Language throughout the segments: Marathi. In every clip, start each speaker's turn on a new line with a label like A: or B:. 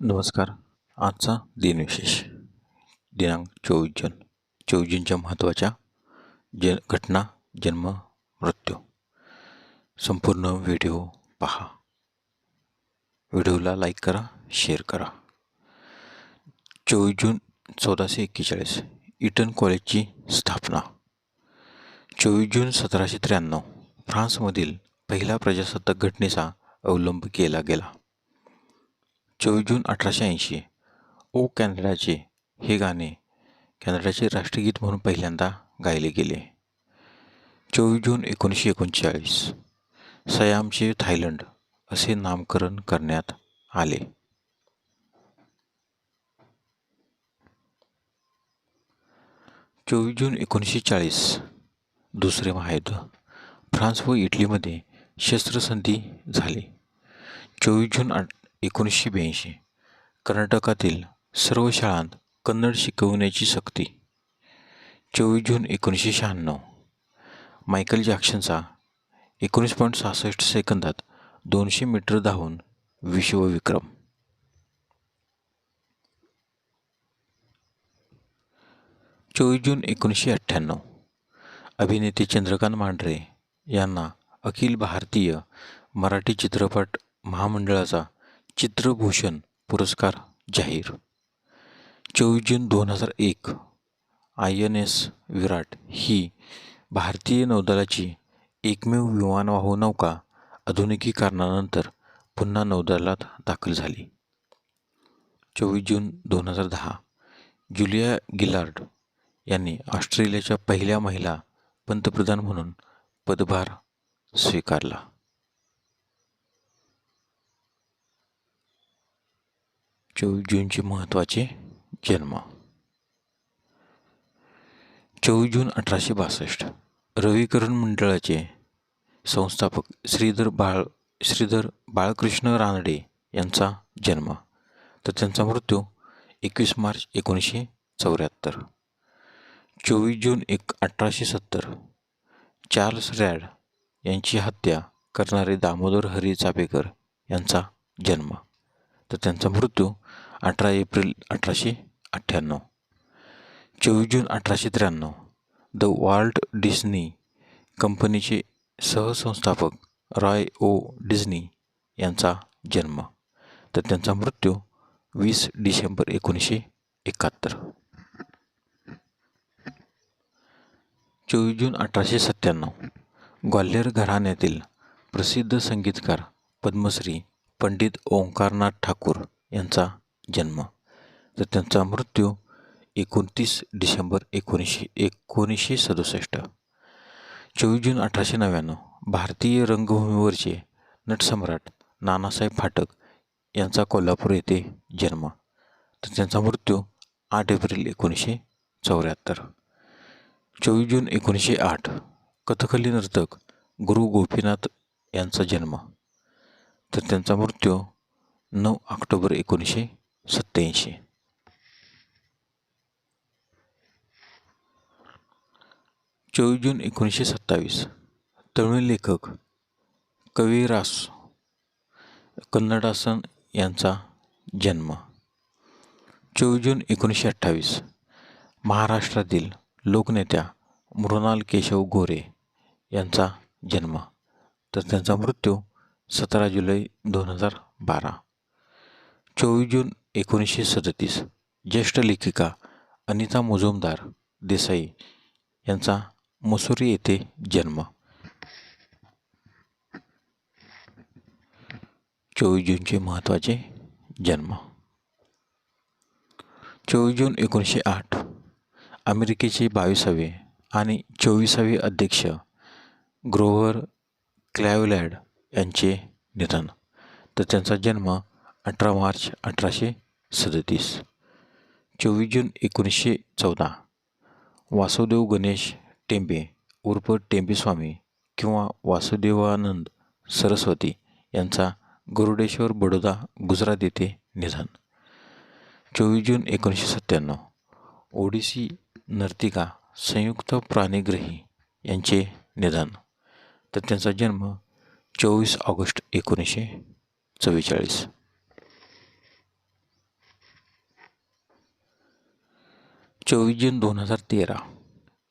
A: नमस्कार. आजचा दिनविशेष. दिनांक चोवीस जून. चोवीस जूनच्या महत्त्वाच्या ज घटना जन्म मृत्यू. संपूर्ण व्हिडिओ पहा. व्हिडिओला लाईक करा शेअर करा. चोवीस जून चौदाशे एक्केचाळीस. इटन कॉलेजची स्थापना. चोवीस जून सतराशे त्र्याण्णव. फ्रान्समधील पहिला प्रजासत्ताक घटनेचा अवलंब केला गेला. चोवीस जून अठराशे ऐंशी. ओ कॅनडाचे हे गाणे कॅनडाचे राष्ट्रगीत म्हणून पहिल्यांदा गायले गेले. चोवीस जून एकोणीसशे एकोणचाळीस. सयामचे थायलंड असे नामकरण करण्यात आले. चोवीस जून एकोणीसशे चाळीस. दुसरे महायुद्ध. फ्रान्स व इटलीमध्ये शस्त्रसंधी झाली. चोवीस जून आठ एकोणीसशे ब्याऐंशी. कर्नाटकातील सर्व शाळांत कन्नड शिकवण्याची सक्ती. चोवीस जून एकोणीसशे शहाण्णव. मायकल जॅक्सनचा एकोणीस पॉईंट सहासष्ट सेकंदात दोनशे मीटर धावून विश्वविक्रम. चोवीस जून एकोणीसशे अठ्ठ्याण्णव. अभिनेते चंद्रकांत मांढरे यांना अखिल भारतीय मराठी चित्रपट महामंडळाचा चित्रभूषण पुरस्कार जाहीर. चोवीस जून दोन हजार एक आय एन एस विराट ही भारतीय नौदलाची एकमेव विमानवाहू नौका आधुनिकीकरणानंतर पुन्हा नौदलात दाखल झाली. चोवीस जून दोन हजार दहा जुलिया गिलार्ड यांनी ऑस्ट्रेलियाच्या पहिल्या महिला पंतप्रधान म्हणून पदभार स्वीकारला. चोवीस जूनचे महत्त्वाचे जन्म. चोवीस जून अठराशे बासष्ट. रविकरण मंडळाचे संस्थापक श्रीधर बाळ श्रीधर बाळकृष्ण रानडे यांचा जन्म. तर त्यांचा मृत्यू एकवीस मार्च एकोणीसशे चौऱ्याहत्तर. चोवीस जून एक अठराशे सत्तर. चार्ल्स रॅड यांची हत्या करणारे दामोदर हरी चापेकर यांचा जन्म. तर त्यांचा मृत्यू अठरा एप्रिल अठराशे अठ्ठ्याण्णव चोवीस जून अठराशे त्र्याण्णव. द वॉल्ट डिस्नी कंपनीचे सहसंस्थापक रॉय ओ डिस्नी यांचा जन्म. तर त्यांचा मृत्यू वीस डिसेंबर एकोणीसशे एकाहत्तर. चोवीस जून अठराशे सत्त्याण्णव. ग्वाल्हेर घराण्यातील प्रसिद्ध संगीतकार पद्मश्री पंडित ओंकारनाथ ठाकूर यांचा जन्म. तर त्यांचा मृत्यू एकोणतीस डिसेंबर एकोणीसशे एकोणीसशे सदुसष्ट. चोवीस जून अठराशे नव्याण्णव भारतीय रंगभूमीवरचे नटसम्राट नानासाहेब फाटक यांचा कोल्हापूर येथे जन्म. तर त्यांचा मृत्यू आठ एप्रिल एकोणीसशे चौऱ्याहत्तर. चोवीस जून एकोणीसशे आठ कथकली नर्तक गुरु गोपीनाथ यांचा जन्म. तर त्यांचा मृत्यू नऊ ऑक्टोबर एकोणीसशे सत्त्याऐंशी. चोवीस जून एकोणीसशे सत्तावीस. तमिळ लेखक कवीरास कन्नडासन यांचा जन्म. चोवीस जून एकोणीसशे अठ्ठावीस. महाराष्ट्रातील लोकनेत्या मृणाल केशव गोरे यांचा जन्म. तर त्यांचा मृत्यू सतरा जुलै दोन हजार बारा. चोवीस जून एकोणीसशे सदतीस. ज्येष्ठ लेखिका अनिता मुजुमदार देसाई यांचा मसुरी येथे जन्म. चोवीस जूनचे महत्त्वाचे जन्म. चोवीस जून एकोणीसशे आठ. अमेरिकेचे बावीसावे आणि चोवीसावे अध्यक्ष ग्रोव्हर क्लॅवलॅड यांचे निधन. तर त्यांचा जन्म अठरा मार्च अठराशे सदतीस. चोवीस जून एकोणीसशे चौदा. वासुदेव गणेश टेंबे उर्फ टेंबेस्वामी किंवा वासुदेवानंद सरस्वती यांचा गरुडेश्वर बडोदा गुजरात येथे निधन. चोवीस जून एकोणीसशे सत्त्याण्णव. ओडिसी नर्तिका संयुक्त प्राणीग्रही यांचे निधन. तर त्यांचा जन्म चोवीस ऑगस्ट एकोणीसशे चव्वेचाळीस. चोवीस जून दोन हजार तेरा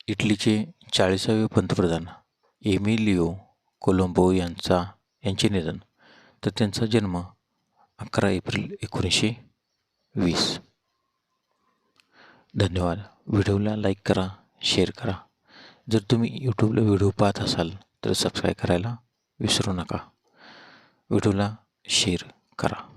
A: इटलीचे चाळीसावे पंतप्रधान एमिलिओ कोलंबो यांचा यांचे निधन तर त्यांचा जन्म अकरा एप्रिल एकोणीसशे वीस. धन्यवाद. व्हिडिओला लाईक करा शेअर करा. जर तुम्ही यूट्यूबला व्हिडिओ पाहत असाल तर सबस्क्राईब करायला विसरू नका. व्हिडिओला शेअर करा.